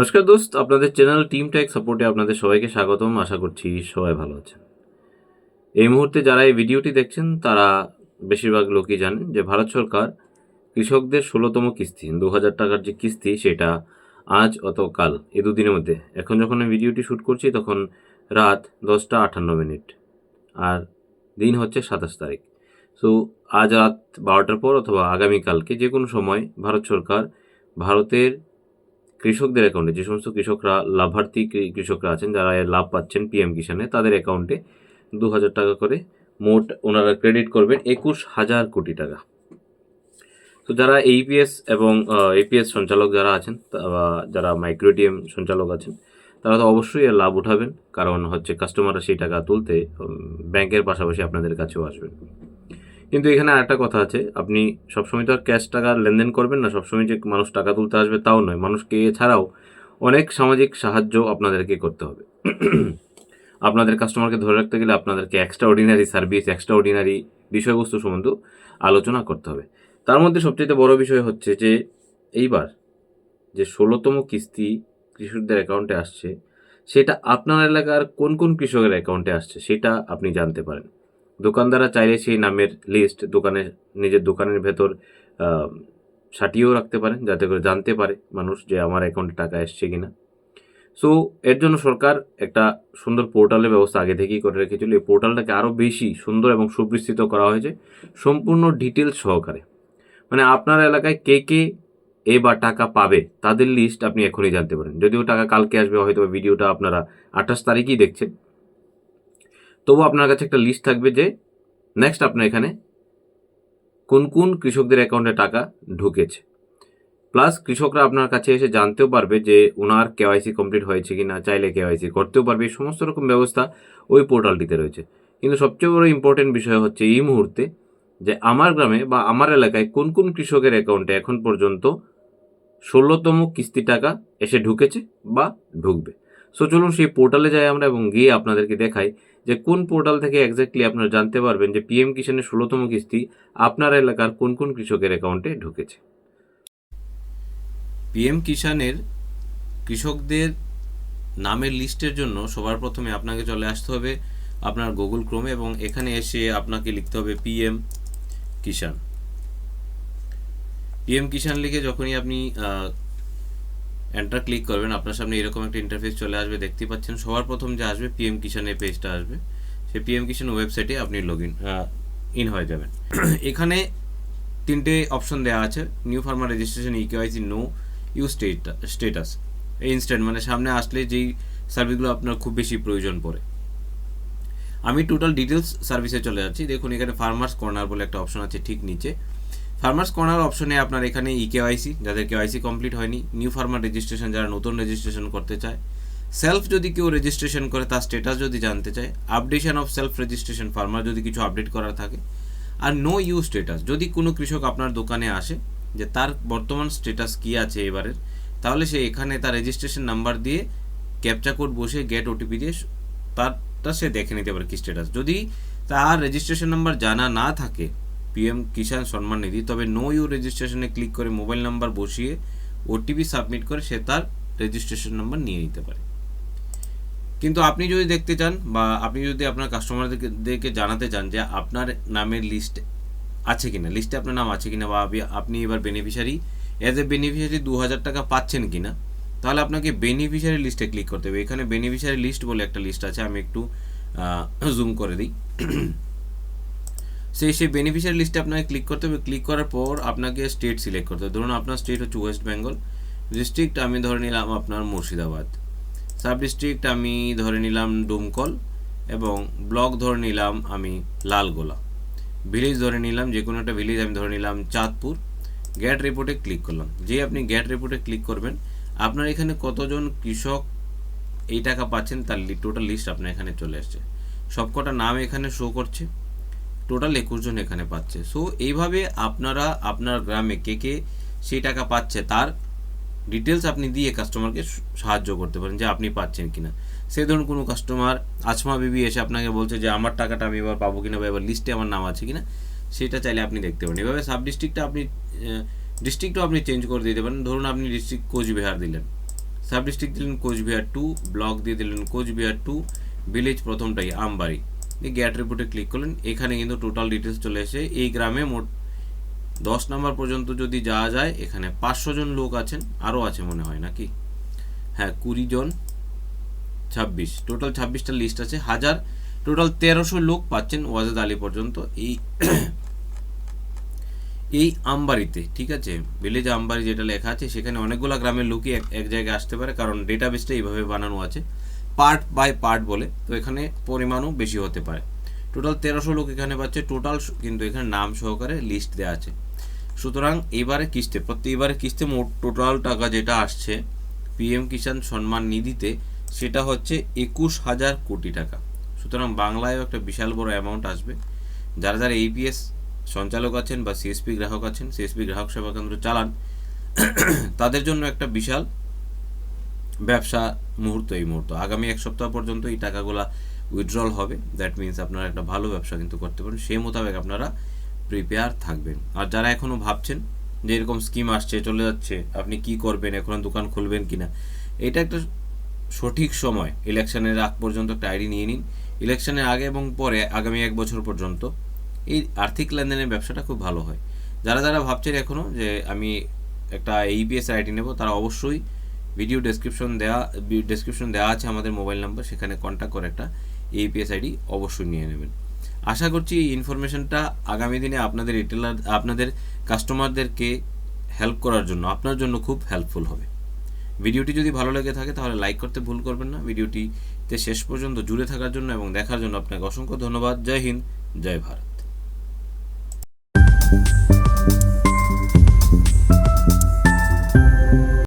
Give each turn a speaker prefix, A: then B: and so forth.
A: নমস্কার দোস্ত, আপনাদের চ্যানেল টিম ট্যাক সাপোর্টে আপনাদের সবাইকে স্বাগতম, আশা করছি সবাই ভালো আছেন। এই মুহূর্তে যারা এই ভিডিওটি দেখছেন, তারা বেশিরভাগ লোকই জানেন যে ভারত সরকার কৃষকদের ষোলোতম কিস্তি, দু হাজার টাকার যে কিস্তি, সেটা আজ অত কাল, এই দুদিনের মধ্যে। এখন যখন আমি ভিডিওটি শ্যুট করছি, তখন রাত দশটা আটান্ন মিনিট, আর দিন হচ্ছে সাতাশ তারিখ। সো আজ রাত বারোটার পর অথবা আগামীকালকে যে কোনো সময় ভারত সরকার ভারতের কৃষকদের অ্যাকাউন্টে যে সমস্ত কৃষকরা, লাভার্থী কৃষকরা আছেন, যারা লাভ পাচ্ছেন পিএম কিষানে তাদের অ্যাকাউন্টে দু হাজার টাকা করে মোট ওনারা ক্রেডিট করবেন একুশ হাজার কোটি টাকা। তো যারা এইপিএস এবং এপিএস সঞ্চালক যারা আছেন যারা মাইক্রোটিএম সঞ্চালক আছেন, তারা তো অবশ্যই এর লাভ উঠাবেন, কারণ হচ্ছে কাস্টমাররা সেই টাকা তুলতে ব্যাংকের পাশাপাশি আপনাদের কাছেও আসবেন। কিন্তু এখানে আরেকটা কথা আছে। আপনি সবসময় তো আর ক্যাশ টাকা লেনদেন করবেন না, সবসময় যে মানুষ টাকা তুলতে আসবে তাও নয়। মানুষকে এছাড়াও অনেক সামাজিক সাহায্য আপনাদেরকে করতে হবে। আপনাদের কাস্টমারকে ধরে রাখতে গেলে আপনাদেরকে extraordinary service extraordinary বিষয়বস্তু সম্বন্ধ আলোচনা করতে হবে। তার মধ্যে সবচেয়ে বড় বিষয় হচ্ছে যে, এইবার যে ষোলোতম কিস্তি কৃষকদের অ্যাকাউন্টে আসছে, সেটা আপনার এলাকার কোন কোন কৃষকের অ্যাকাউন্টে আসছে, সেটা আপনি জানতে পারেন। দোকানদাররা চাইলে সেই নামের লিস্ট দোকানের নিজের দোকানের ভেতর সাটিয়েও রাখতে পারেন যাতে করে জানতে পারে মানুষ যে আমার অ্যাকাউন্টে টাকা এসছে কি না সো এর জন্য সরকার একটা সুন্দর পোর্টালের ব্যবস্থা আগে থেকেই করে রেখেছিল। এই পোর্টালটাকে আরও বেশি সুন্দর এবং সুবিস্তৃত করা হয়েছে সম্পূর্ণ ডিটেলস সহকারে। মানে আপনার এলাকায় কে কে এ বা টাকা পাবে, তাদের লিস্ট আপনি এখনই জানতে পারেন। যদিও টাকা কালকে আসবে হয়তো ভিডিওটা আপনারা আঠাশ তারিখেই দেখছেন। তবু আপনার কাছে একটা লিস্ট থাকবে যে নেক্সট আপনার এখানে কোন কোন কৃষকদের অ্যাকাউন্টে টাকা ঢুকেছে। প্লাস কৃষকরা আপনার কাছে এসে জানতেও পারবে যে ওনার কেওয়াইসি কমপ্লিট হয়েছে কি না চাইলে কেওয়াইসি করতেও পারবে, এই সমস্ত রকম ব্যবস্থা ওই পোর্টালটিতে রয়েছে। কিন্তু সবচেয়ে বড় ইম্পর্টেন্ট বিষয় হচ্ছে এই মুহূর্তে যে, আমার গ্রামে বা আমার এলাকায় কোন কোন কৃষকের অ্যাকাউন্টে এখন পর্যন্ত ষোলোতম কিস্তি টাকা এসে ঢুকেছে বা ঢুকবে। সো চলুন সেই পোর্টালে যাই আমরা এবং গিয়ে আপনাদেরকে দেখাই যে কোন পোর্টাল থেকে এক্স্যাক্টলি আপনারা জানতে পারবেন যে পিএম কিষানের ষোলোতম কিস্তি আপনার এলাকার কোন কোন কৃষকের অ্যাকাউন্টে ঢুকেছে। পিএম কিষানের কৃষকদের নামের লিস্টের জন্য সবার প্রথমে আপনাকে চলে আসতে হবে আপনার গুগল ক্রোমে এবং এখানে এসে আপনাকে লিখতে হবে পিএম কিষান পিএম কিষান লিখে যখনই আপনি এন্টার ক্লিক করবেন, আপনার সামনে এরকম একটা ইন্টারফেস চলে আসবে দেখতে পাচ্ছেন, সবার প্রথম যে আসবে পিএম কিষানের পেজটা আসবে। সেই পিএম কিষান ওয়েবসাইটে আপনি লগ ইন ইন হয়ে যাবেন। এখানে তিনটে অপশন দেওয়া আছে new farmer registration eKYC know you status এই ইনস্ট্যান্ট মানে সামনে আসলে যেই সার্ভিসগুলো আপনার খুব বেশি প্রয়োজন পড়ে। আমি টোটাল ডিটেলস সার্ভিসে চলে যাচ্ছি। দেখুন, এখানে ফার্মার্স কর্নার বলে একটা অপশন আছে ঠিক নিচে। ফার্মার্স কর্নার অপশনে আপনার এখানে ই কেওয়াইসি যাদের কেওয়াইসি কমপ্লিট হয়নি নিউ ফার্মার রেজিস্ট্রেশন যারা নতুন রেজিস্ট্রেশন করতে চায় সেলফ যদি কেউ রেজিস্ট্রেশন করে, তার স্টেটাস যদি জানতে চায় updation of self registration farmer যদি কিছু আপডেট করার থাকে, আর নো ইউ স্ট্যাটাস যদি কোনো কৃষক আপনার দোকানে আসে, যে তার বর্তমান স্ট্যাটাস কী আছে এবারের, তাহলে সে এখানে তার রেজিস্ট্রেশন নাম্বার দিয়ে ক্যাপচা কোড বসে গেট ওটিপি দিয়ে তারটা সে দেখে নিতে পারে কি স্ট্যাটাস যদি তার রেজিস্ট্রেশন নাম্বার জানা না থাকে পিএম কিষাণ সম্মান নিধি। তবে নো ইউ রেজিস্ট্রেশনে ক্লিক করে মোবাইল নাম্বার বসিয়ে ওটিপি সাবমিট করে সে তার রেজিস্ট্রেশন নাম্বার নিয়ে নিতে পারে। কিন্তু আপনি যদি দেখতে চান বা আপনি যদি আপনার কাস্টমারদেরকে জানাতে চান যে আপনার নামের লিস্ট আছে কিনা লিস্টে আপনার নাম আছে কিনা বা আপনি- এবার বেনিফিশিয়ারি অ্যাজ এ বেনিফিশিয়ারি দু হাজার টাকা পাচ্ছেন কিনা, তাহলে আপনাকে বেনিফিশিয়ারি লিস্টে ক্লিক করতে হবে। এখানে বেনিফিশিয়ারি লিস্ট বলে একটা লিস্ট আছে, আমি একটু জুম করে দিই। সেই সেই বেনিফিশিয়ারি লিস্টে আপনাকে ক্লিক করতে হবে। ক্লিক করার পর আপনাকে স্টেট সিলেক্ট করতে হবে। ধরুন আপনার স্টেট হচ্ছে ওয়েস্ট বেঙ্গল ডিস্ট্রিক্ট আমি ধরে নিলাম আপনার মুর্শিদাবাদ। সাব ডিস্ট্রিক্ট আমি ধরে নিলাম ডুমকল এবং ব্লক ধরে নিলাম আমি লালগোলা। ভিলেজ ধরে নিলাম যে কোনো একটা ভিলেজ আমি ধরে নিলাম চাঁদপুর। গ্যাট রিপোর্টে ক্লিক করলাম। যে আপনি গ্যাট রিপোর্টে ক্লিক করবেন, আপনার এখানে কতজন কৃষক এই টাকা পাচ্ছেন তার টোটাল লিস্ট আপনার এখানে চলে আসছে। সবকটা নাম এখানে শো করছে। টোটাল একুশ জন এখানে পাচ্ছে। সো এইভাবে আপনারা আপনার গ্রামে কে কে সেই টাকা পাচ্ছে তার ডিটেলস আপনি দিয়ে কাস্টমারকে সাহায্য করতে পারেন যে আপনি পাচ্ছেন কিনা। সে ধরুন কোনো কাস্টমার আসমা বিবি এসে আপনাকে বলছে যে, আমার টাকাটা আমি এবার পাবো কিনা বা এবার লিস্টে আমার নাম আছে কিনা? সেটা চাইলে আপনি দেখতে পারেন। এভাবে সাব ডিস্ট্রিক্টটা আপনি ডিস্ট্রিক্টও আপনি চেঞ্জ করে দিতে পারেন। ধরুন আপনি ডিস্ট্রিক্ট কোচবিহার দিলেন। সাব ডিস্ট্রিক্ট দিলেন কোচবিহার টু ব্লক দিয়ে দিলেন কোচবিহার টু ভিলেজ প্রথমটাই আমবাড়ি। গ্যাট রিপোর্টে ক্লিক করলেন, এখানে কিন্তু টোটাল ডিটেলস চলে এসে এই গ্রামে মোট দশ নাম্বার পর্যন্ত যদি যাওয়া যায়, এখানে পাঁচশো জন লোক আছেন আরও আছে মনে হয় নাকি? হ্যাঁ কুড়ি জন, ছাব্বিশ। টোটাল ছাব্বিশটা লিস্ট আছে। হাজার টোটাল তেরোশো লোক পাচ্ছেন ওয়াজেদ আলী পর্যন্ত। এই এই আমবাড়িতে, ঠিক আছে? ভিলেজ আমবাড়ি যেটা লেখা আছে, সেখানে অনেকগুলো গ্রামের লোকই এক এক জায়গায় আসতে পারে, কারণ ডেটাবেসটা এইভাবে বানানো আছে। পার্ট বাই পার্ট বলে, তো এখানে পরিমাণও বেশি হতে পারে। টোটাল তেরোশো লোক এখানে পাচ্ছে টোটাল কিন্তু এখানে নাম সহকারে লিস্ট দেওয়া আছে। সুতরাং এবারে কিস্তে প্রত্যেকবারে কিস্তে মোট টোটাল টাকা যেটা আসছে পিএম কিষাণ সম্মান নিধিতে সেটা হচ্ছে একুশ হাজার কোটি টাকা। সুতরাং বাংলায়ও একটা বিশাল বড় অ্যামাউন্ট আসবে। যারা যারা এইপিএস সঞ্চালক আছেন বা সিএসপি গ্রাহক আছেন সিএসপি গ্রাহক সেবা কেন্দ্র চালান, তাদের জন্য একটা বিশাল ব্যবসা মুহূর্ত এই মুহূর্ত। আগামী এক সপ্তাহ পর্যন্ত এই টাকাগুলা উইথড্রল হবে। দ্যাট মিন্স আপনারা একটা ভালো ব্যবসা কিন্তু করতে পারেন সেই মোতাবেক আপনারা প্রিপেয়ার থাকবেন। আর যারা এখনও ভাবছেন যে এরকম স্কিম আসছে, চলে যাচ্ছে, আপনি কি করবেন, এখন দোকান খুলবেন কিনা, এটা একটা সঠিক সময়। ইলেকশনের আগ পর্যন্ত একটা আইডি নিয়ে নিন। ইলেকশনের আগে এবং পরে আগামী এক বছর পর্যন্ত এই আর্থিক লেনদেনের ব্যবসাটা খুব ভালো হয়। যারা যারা ভাবছেন এখনও যে আমি একটা এইপিএস আইডি নেব, তারা অবশ্যই ভিডিও ডেসক্রিপশন দেওয়া ডেসক্রিপশন দেওয়া আছে আমাদের মোবাইল নাম্বার সেখানে কন্ট্যাক্ট করে একটা এইপিএস আইডি অবশ্যই নিয়ে নেবেন। আশা করছি এই ইনফরমেশনটা আগামী দিনে আপনাদের রিটেলার আপনাদের কাস্টমারদেরকে হেল্প করার জন্য, আপনার জন্য খুব হেল্পফুল হবে। ভিডিওটি যদি ভালো লেগে থাকে তাহলে লাইক করতে ভুল করবেন না। ভিডিওটিতে শেষ পর্যন্ত জুড়ে থাকার জন্য এবং দেখার জন্য আপনাকে অসংখ্য ধন্যবাদ। জয় হিন্দ, জয় ভারত।